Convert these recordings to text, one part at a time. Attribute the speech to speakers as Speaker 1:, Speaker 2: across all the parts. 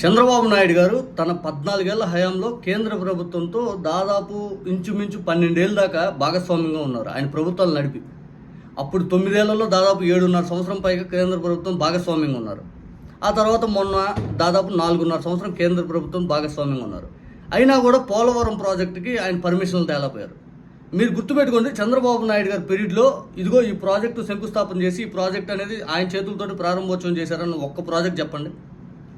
Speaker 1: చంద్రబాబు నాయుడు గారు తన పద్నాలుగేళ్ళ హయాంలో కేంద్ర ప్రభుత్వంతో దాదాపు ఇంచుమించు పన్నెండేళ్ళ దాకా భాగస్వామ్యంగా ఉన్నారు. ఆయన ప్రభుత్వాలు నడిపి. అప్పుడు తొమ్మిదేళ్ళలో దాదాపు ఏడున్నర సంవత్సరం పైగా కేంద్ర ప్రభుత్వం భాగస్వామ్యంగా ఉన్నారు. ఆ తర్వాత మొన్న దాదాపు నాలుగున్నర సంవత్సరం కేంద్ర ప్రభుత్వం భాగస్వామ్యంగా ఉన్నారు. అయినా కూడా పోలవరం ప్రాజెక్టుకి ఆయన పర్మిషన్లు తేలపోయారు. మీరు గుర్తుపెట్టుకోండి చంద్రబాబు నాయుడు గారి పీరియడ్లో ఇదిగో ఈ ప్రాజెక్టు శంకుస్థాపన చేసి ఈ ప్రాజెక్ట్ అనేది ఆయన చేతులతోటి ప్రారంభోత్సవం చేశారన్న ఒక్క ప్రాజెక్ట్ చెప్పండి.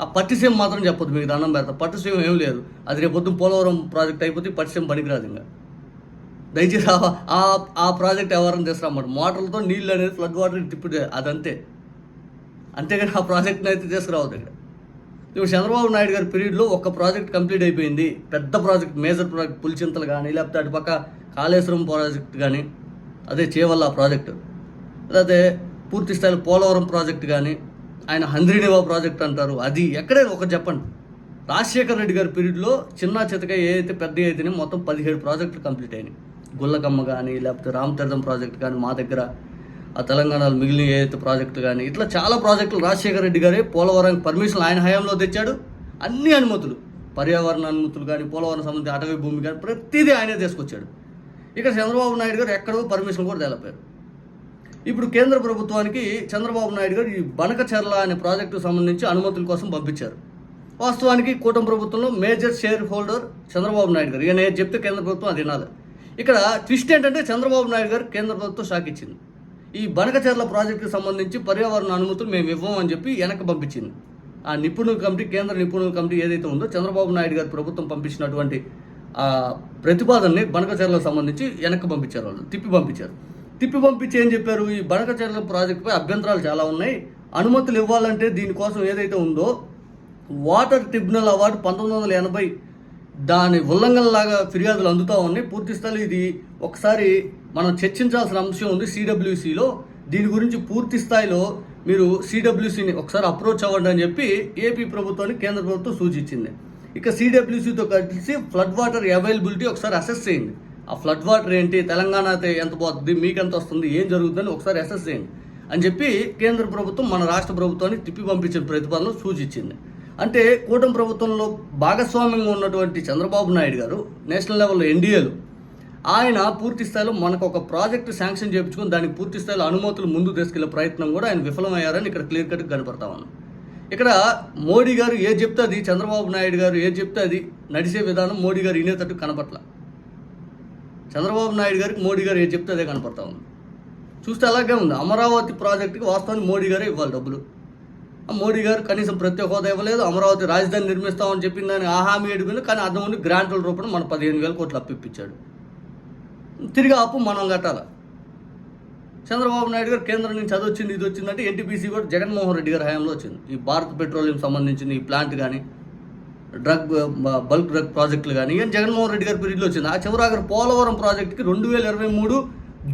Speaker 1: ఆ పట్టిసీమ మాత్రం చెప్పొద్దు మీకు దండం పెడతా. పట్టిసీమ ఏం లేదు. అది రేపొద్దు పోలవరం ప్రాజెక్ట్ అయిపోతే పట్టిసీమ పనికిరాదు ఇంకా. దయచేసి ఆ- ఆ ఆ ప్రాజెక్ట్ ఎవరైనా తీసుకురమ్మంటారు మోటార్లతో నీళ్ళు అనేది ఫ్లడ్ వాటర్ తిప్పితే అదంతే. అంతేగాని ఆ ప్రాజెక్ట్ని అయితే తీసుకురావద్దు ఇక్కడ ఇప్పుడు చంద్రబాబు నాయుడు గారి పీరియడ్లో ఒక ప్రాజెక్ట్ కంప్లీట్ అయిపోయింది. పెద్ద ప్రాజెక్ట్ మేజర్ ప్రాజెక్ట్ పులిచింతలు కానీ లేకపోతే అటుపక్క కాళేశ్వరం ప్రాజెక్ట్ కానీ అదే చేవల్ల ప్రాజెక్టు. లేకపోతే పూర్తి స్థాయిలో పోలవరం ప్రాజెక్ట్ కానీ ఆయన హంద్రీనివా ప్రాజెక్ట్ అంటారు. అది ఎక్కడైనా ఒక చెప్పండి. రాజశేఖర రెడ్డి గారి పీరియడ్లో చిన్న చితక ఏదైతే పెద్ద అయితేనే మొత్తం పదిహేడు ప్రాజెక్టులు కంప్లీట్ అయినాయి. గుల్లకమ్మ కానీ లేకపోతే రామతీర్థం ప్రాజెక్ట్ కానీ మా దగ్గర ఆ తెలంగాణలో మిగిలిన ఏదైతే ప్రాజెక్టులు కానీ ఇట్లా చాలా ప్రాజెక్టులు రాజశేఖర రెడ్డి గారే పోలవరానికి పర్మిషన్ ఆయన హయాంలో తెచ్చాడు. అన్ని అనుమతులు పర్యావరణ అనుమతులు కానీ పోలవరం సంబంధించి అటవీ భూమి కానీ ప్రతిదీ ఆయనే తీసుకొచ్చాడు. ఇక్కడ చంద్రబాబు నాయుడు గారు ఎక్కడో పర్మిషన్ కూడా తెలపారు ఇప్పుడు కేంద్ర ప్రభుత్వానికి చంద్రబాబు నాయుడు గారు ఈ బనకచెర్ల అనే ప్రాజెక్టుకు సంబంధించి అనుమతుల కోసం పంపించారు. వాస్తవానికి కూటమి ప్రభుత్వంలో major share holder Chandrababu Naidu garu. ఈయన చెప్తే కేంద్ర ప్రభుత్వం అది వినాలి. ఇక్కడ ట్విస్ట్ ఏంటంటే చంద్రబాబు నాయుడు గారు కేంద్ర ప్రభుత్వం షాక్ ఇచ్చింది. ఈ బనకచెర్ల ప్రాజెక్టుకు సంబంధించి పర్యావరణ అనుమతులు మేము ఇవ్వమని చెప్పి వెనక్కి పంపించింది. ఆ నిపుణుల కమిటీ కేంద్ర నిపుణుల కమిటీ ఏదైతే ఉందో చంద్రబాబు నాయుడు గారు ప్రభుత్వం పంపించినటువంటి ప్రతిపాదనని బనకచెర్లకు సంబంధించి వెనక్కి పంపించారు వాళ్ళు తిప్పి పంపించారు. తిప్పి పంపించి ఏం చెప్పారు. ఈ బనకచెర్ల ప్రాజెక్టుపై అభ్యంతరాలు చాలా ఉన్నాయి. అనుమతులు ఇవ్వాలంటే దీనికోసం ఏదైతే ఉందో వాటర్ ట్రిబ్యునల్ అవార్డు పంతొమ్మిది వందల ఎనభై దాని ఉల్లంఘనలాగా ఫిర్యాదులు అందుతూ ఉన్నాయి. పూర్తిస్థాయిలో ఇది ఒకసారి మనం చర్చించాల్సిన అంశం ఉంది సిడబ్ల్యూసిలో. దీని గురించి పూర్తి స్థాయిలో మీరు సిడబ్ల్యూసిని ఒకసారి అప్రోచ్ అవ్వండి అని చెప్పి ఏపీ ప్రభుత్వానికి కేంద్ర ప్రభుత్వం సూచించింది. ఇక సిడబ్ల్యూసితో కలిసి ఫ్లడ్ వాటర్ అవైలబిలిటీ ఒకసారి అసెస్ చేయండి. ఆ ఫ్లడ్ వాటర్ ఏంటి? తెలంగాణ అయితే ఎంత పోతుంది? మీకు ఎంత వస్తుంది? ఏం జరుగుతుందని ఒకసారి అసెస్ చేయండి. అని చెప్పి కేంద్ర ప్రభుత్వం మన రాష్ట్ర ప్రభుత్వాన్ని తిప్పి పంపించిన ప్రతిపాదన సూచించింది. అంటే కూటమి ప్రభుత్వంలో భాగస్వామ్యంగా ఉన్నటువంటి చంద్రబాబు నాయుడు గారు నేషనల్ లెవెల్లో ఎన్డీఏలు ఆయన పూర్తి స్థాయిలో మనకు ఒక ప్రాజెక్టు శాంక్షన్ చేయించుకుని దానికి పూర్తి స్థాయిలో అనుమతులు ముందు తీసుకెళ్ళే ప్రయత్నం కూడా ఆయన విఫలమయ్యారని ఇక్కడ క్లియర్ కట్గా కనపడతా ఉన్నాం ఇక్కడ మోడీ గారు ఏది చెప్తే అది చంద్రబాబు నాయుడు గారు ఏది చెప్తే అది నడిచే విధానం మోడీ గారు ఇనేటట్టు కనపట్ల. చంద్రబాబు నాయుడు గారికి మోడీ గారు ఏది చెప్తే అదే కనపడతా ఉంది. చూస్తే అలాగే ఉంది. అమరావతి ప్రాజెక్టుకి వాస్తవానికి మోడీ గారే ఇవ్వాలి డబ్బులు. ఆ మోడీ గారు కనీసం ప్రత్యేక హోదా ఇవ్వలేదు. అమరావతి రాజధాని నిర్మిస్తామని చెప్పిందని ఆ హామీ ఏడుకుంది కానీ అర్థం ఉండి గ్రాంట్ల రూపంలో మన పదిహేను వేల కోట్లు అప్పిప్పించాడు తిరిగి అప్పు మనం కట్టాలి? చంద్రబాబు నాయుడు గారు కేంద్రం నుంచి చదివచ్చింది ఇది వచ్చిందంటే ఎన్టీపీసీ కూడా జగన్మోహన్ రెడ్డి గారి హయాంలో వచ్చింది. ఈ భారత్ పెట్రోలియం సంబంధించిన ఈ ప్లాంట్ కానీ డ్రగ్ బల్క్ డ్రగ్ ప్రాజెక్టులు కానీ ఇవన్నీ జగన్మోహన్ రెడ్డి గారి పీరియడ్లో వచ్చింది. ఆ చివరాగర్ పోలవరం ప్రాజెక్టుకి రెండు వేల ఇరవై మూడు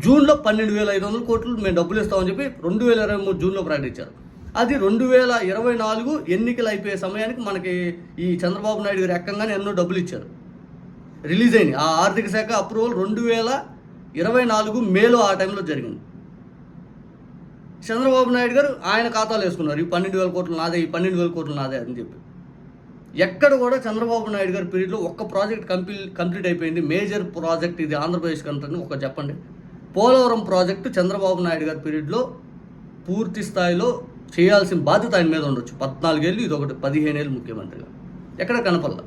Speaker 1: జూన్లో పన్నెండు వేల ఐదు వందల కోట్లు మేము డబ్బులు ఇస్తామని చెప్పి రెండు వేల ఇరవై మూడు జూన్లో ప్రకటించారు. అది రెండు వేల ఇరవై నాలుగు ఎన్నికలు అయిపోయే సమయానికి మనకి ఈ చంద్రబాబు నాయుడు గారు ఎక్కంగానే ఎన్నో డబ్బులు ఇచ్చారు. రిలీజ్ అయింది ఆ ఆర్థిక శాఖ అప్రూవల్ రెండు వేల ఇరవై నాలుగు మేలో ఆ టైంలో జరిగింది. చంద్రబాబు నాయుడు గారు ఆయన ఖాతాలు వేసుకున్నారు. ఈ పన్నెండు వేల కోట్లు నాదే ఈ పన్నెండు వేల కోట్లు నాదే అని చెప్పి. ఎక్కడ కూడా చంద్రబాబు నాయుడు గారి పీరియడ్లో ఒక్క ప్రాజెక్ట్ కంప్లీట్ కంప్లీట్ అయిపోయింది. మేజర్ ప్రాజెక్ట్ ఇది ఆంధ్రప్రదేశ్ కంటే ఒక చెప్పండి. పోలవరం ప్రాజెక్టు చంద్రబాబు నాయుడు గారి పీరియడ్లో పూర్తి స్థాయిలో చేయాల్సిన బాధ్యత ఆయన మీద ఉండొచ్చు. పద్నాలుగేళ్ళు ఇది ఒకటి పదిహేను ఏళ్ళు ముఖ్యమంత్రిగా. ఎక్కడ కనపడలా.